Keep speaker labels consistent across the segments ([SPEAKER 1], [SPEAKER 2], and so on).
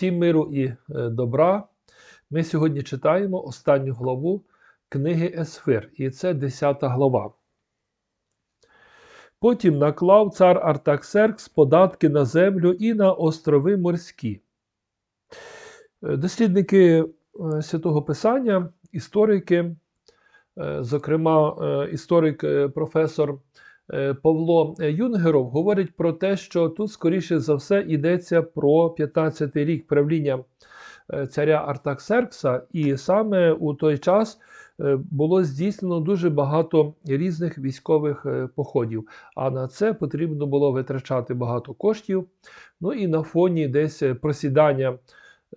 [SPEAKER 1] Всім миру і е, добра. Ми сьогодні читаємо останню главу книги Есфир, і це 10 глава. Потім наклав цар Артаксеркс податки на землю і на острови морські. Е, Дослідники е, святого Писання, історики, зокрема, історик професор Павло Юнгеров, говорить про те, що тут, скоріше за все, йдеться про 15-й рік правління е, царя Артаксеркса, і саме у той час е, було здійснено дуже багато різних військових е, походів. А на це потрібно було витрачати багато коштів. Ну і на фоні десь е, просідання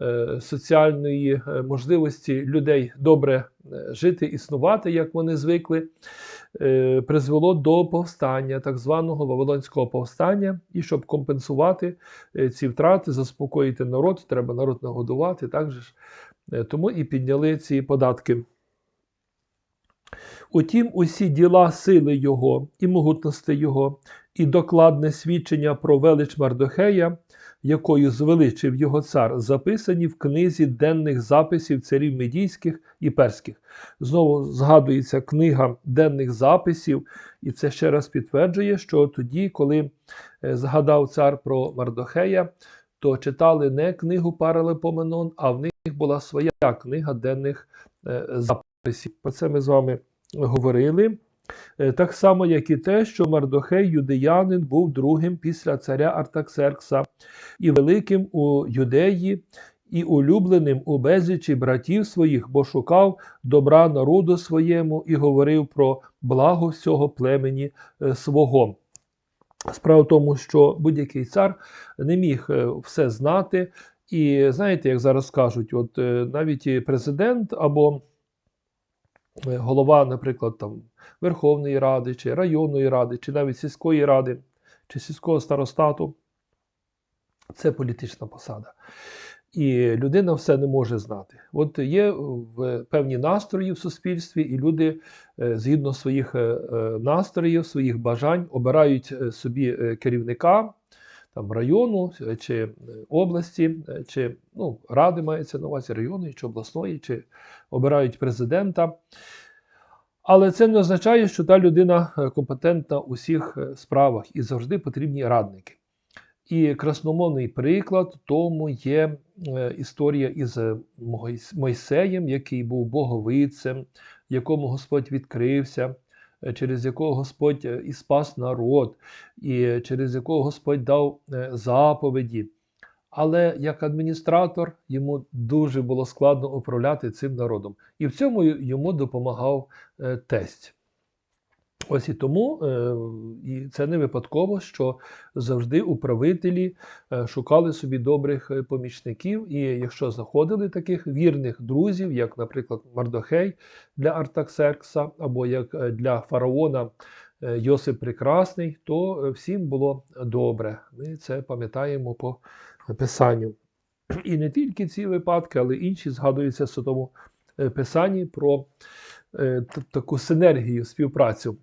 [SPEAKER 1] е, соціальної е, можливості людей добре е, жити, існувати, як вони звикли, е, призвело до повстання, так званого Вавилонського повстання. І щоб компенсувати е, ці втрати, заспокоїти народ, треба народ нагодувати. Так же ж. Е, Тому і підняли ці податки. Утім, усі діла сили його і могутності його, і докладне свідчення про велич Мардохея, якою звеличив його цар, записані в книзі денних записів царів медійських і перських. Знову згадується книга денних записів, і це ще раз підтверджує, що тоді, коли е, згадав цар про Мардохея, то читали не книгу Паралепоменон, а в них була своя книга денних е, записів. Про це ми з вами говорили. Е, Так само, як і те, що Мардохей, юдеянин, був другим після царя Артаксеркса і великим у юдеї, і улюбленим у безлічі братів своїх, бо шукав добра народу своєму і говорив про благо всього племені е, свого. Справа в тому, що будь-який цар не міг е, все знати. І знаєте, як зараз кажуть, от навіть президент або голова, наприклад, там Верховної Ради, чи районної ради, чи навіть сільської ради, чи сільського старостату, це політична посада. І людина все не може знати. От є в певні настрої в суспільстві, і люди е, згідно своїх е, е, настроїв, своїх бажань обирають е, собі е, керівника там, району е, чи е, області, е, чи ну, ради мається на увазі районної чи обласної, чи обирають президента. Але це не означає, що та людина компетентна у всіх справах і завжди потрібні радники. І красномовний приклад тому є історія із Мойсеєм, який був боговицем, якому Господь відкрився, через якого Господь е, і спас народ, і через якого Господь дав е, заповіді. Але як адміністратор йому дуже було складно управляти цим народом. І в цьому йому допомагав е, тесть. Ось і тому, е, і це не випадково, що завжди управителі е, шукали собі добрих е, помічників, і якщо знаходили таких вірних друзів, як, наприклад, Мардохей для Артаксеркса, або як для фараона Йосип Прекрасний, то всім було добре. Ми це пам'ятаємо по Писанню. І не тільки ці випадки, але інші згадуються в Святому Писанні про таку синергію, співпрацю.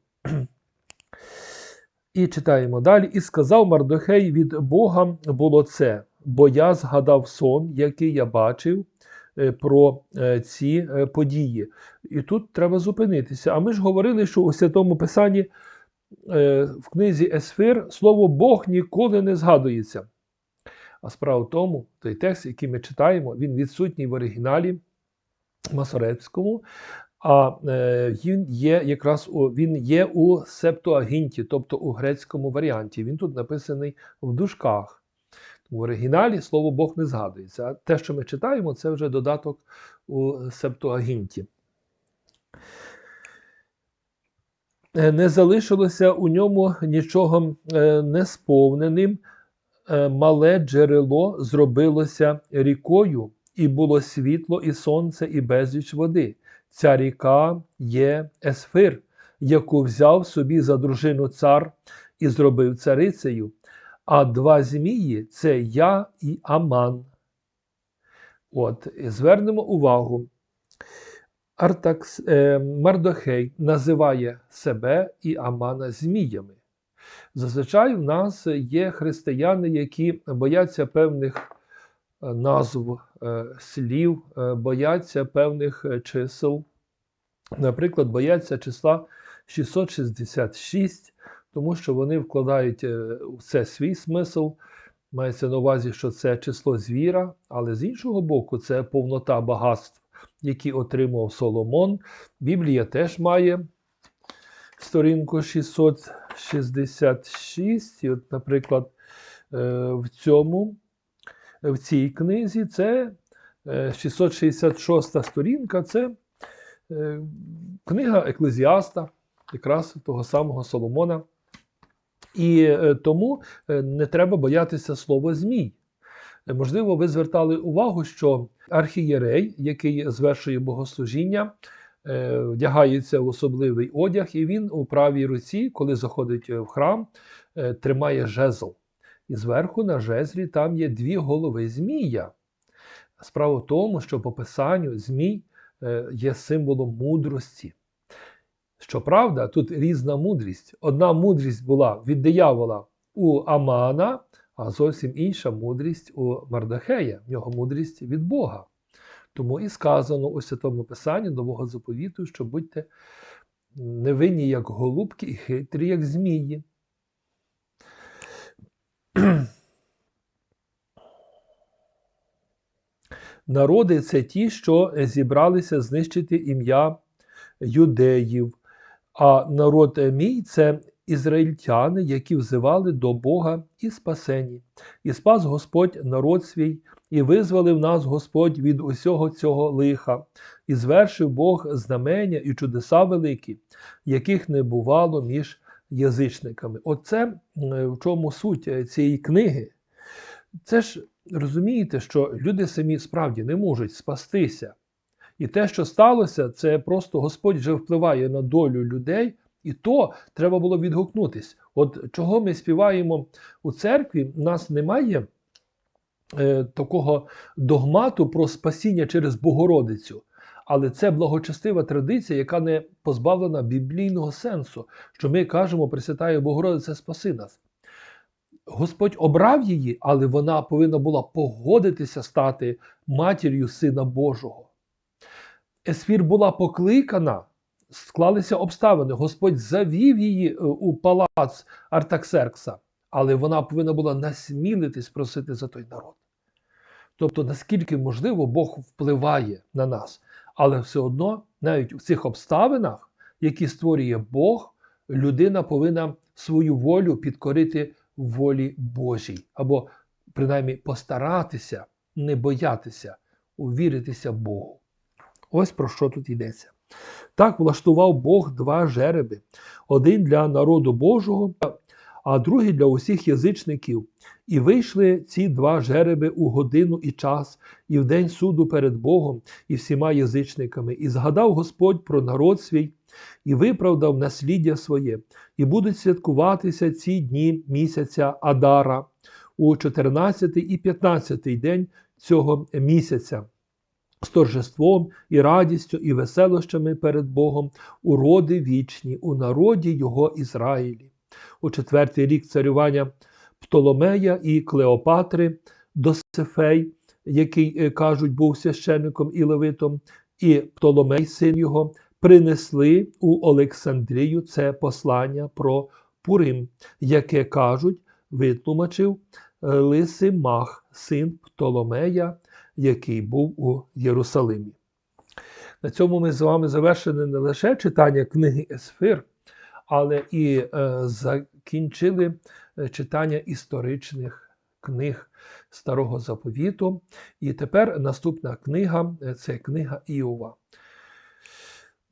[SPEAKER 1] І читаємо далі. І сказав Мардохей від Бога було це, бо я згадав сон, який я бачив е, про е, ці е, події. І тут треба зупинитися. А ми ж говорили, що у Святому Писанні в книзі Есфир слово Бог ніколи не згадується. А справа в тому, той текст, який ми читаємо, він відсутній в оригіналі Масорецькому, а е, він є якраз у, він є у Септуагінті, тобто у грецькому варіанті. Він тут написаний в дужках. В оригіналі слово Бог не згадується. А те, що ми читаємо, це вже додаток у Септуагінті. Е, Не залишилося у ньому нічого е, несповненим. Мале джерело зробилося рікою, і було світло, і сонце, і безліч води. Ця ріка є Есфир, яку взяв собі за дружину цар і зробив царицею. А два змії це я і Аман. От, звернемо увагу. Артакс, е, Мардохей називає себе і Амана зміями. Зазвичай в нас є християни, які бояться певних назв е, слів, е, бояться певних е, чисел. Наприклад, бояться числа 666, тому що вони вкладають в це свій смисл. Мається на увазі, що це число звіра, але з іншого боку, це повнота багатств, які отримав Соломон. Біблія теж має сторінку 666. І от, наприклад, в цьому, в цій книзі це е, 666 сторінка, це е, книга Еклезіаста, якраз того самого Соломона. І е, тому е, не треба боятися слова Змій. Е, Можливо, ви звертали увагу, що архієрей, який звершує богослужіння, е, вдягається в особливий одяг, і він у правій руці, коли заходить в храм, е, тримає жезл. І зверху на жезлі там є дві голови Змія. Справа в тому, що по писанню Змій е, є символом мудрості. Щоправда, тут різна мудрість. Одна мудрість була від диявола у Амана, а зовсім інша мудрість у Мардахея, в нього мудрість від Бога. Тому і сказано у Святому Писанні Нового заповіту, що будьте невинні, як голубки, і хитрі, як змії. Народи це ті, що зібралися знищити ім'я юдеїв. А народ мій це ізраїльтяни, які взивали до Бога і спасені. І спас Господь народ свій, і визволив нас Господь від усього цього лиха, і звершив Бог знамення і чудеса великі, яких не бувало між язичниками. Оце в чому суть е, цієї книги. Це ж розумієте, що люди самі справді не можуть спастися. І те, що сталося, це просто Господь вже впливає на долю людей, і то треба було відгукнутись. От чого ми співаємо у церкві, у нас немає е, такого догмату про спасіння через Богородицю. Але це благочестива традиція, яка не позбавлена біблійного сенсу, що ми кажемо, Пресвятає Богородиця, спаси нас. Господь обрав її, але вона повинна була погодитися стати матір'ю Сина Божого. Есфір була покликана, склалися обставини. Господь завів її е, у палац Артаксеркса, але вона повинна була насмілитись просити за той народ. Тобто, наскільки можливо, Бог впливає на нас, але все одно, навіть в цих обставинах, які створює Бог, людина повинна свою волю підкорити волі Божій, або принаймні постаратися не боятися, увіритися Богу. Ось про що тут йдеться. Так влаштував Бог два жереби: один для народу Божого, а другий для усіх язичників. І вийшли ці два жереби у годину і час, і в день суду перед Богом і всіма язичниками. І згадав Господь про народ свій, і виправдав насліддя своє, і будуть святкуватися ці дні місяця Адара у 14 і 15 день цього місяця з торжеством і радістю, і веселощами перед Богом, у роди вічні, у народі Його Ізраїлі. У четвертий рік царювання Птоломея і Клеопатри Досифей, який, е, кажуть, був священником і левитом, і Птоломей, син його, принесли у Олександрію це послання про Пурим, яке кажуть, витлумачив е, Лисимах, син Птоломея, який був у Єрусалимі. На цьому ми з вами завершили не лише читання книги Есфир, але і е, закінчили е, читання історичних книг Старого Заповіту. І тепер наступна книга е, це книга Іова.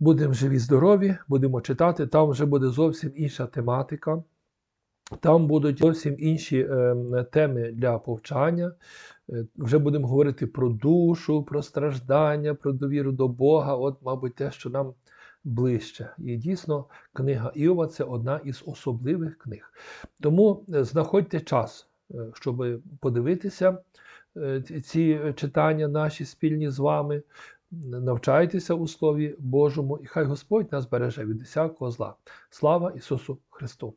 [SPEAKER 1] Будемо живі, здорові, будемо читати. Там вже буде зовсім інша тематика. Там будуть зовсім інші е, теми для повчання. Вже будемо говорити про душу, про страждання, про довіру до Бога. От, мабуть, те, що нам ближче. І дійсно, книга Іова це одна із особливих книг. Тому е, знаходьте час, е, щоб подивитися е, ці- читання наші спільні з вами. Навчайтеся у Слові Божому, і хай Господь нас береже від усякого зла. Слава Ісусу Христу!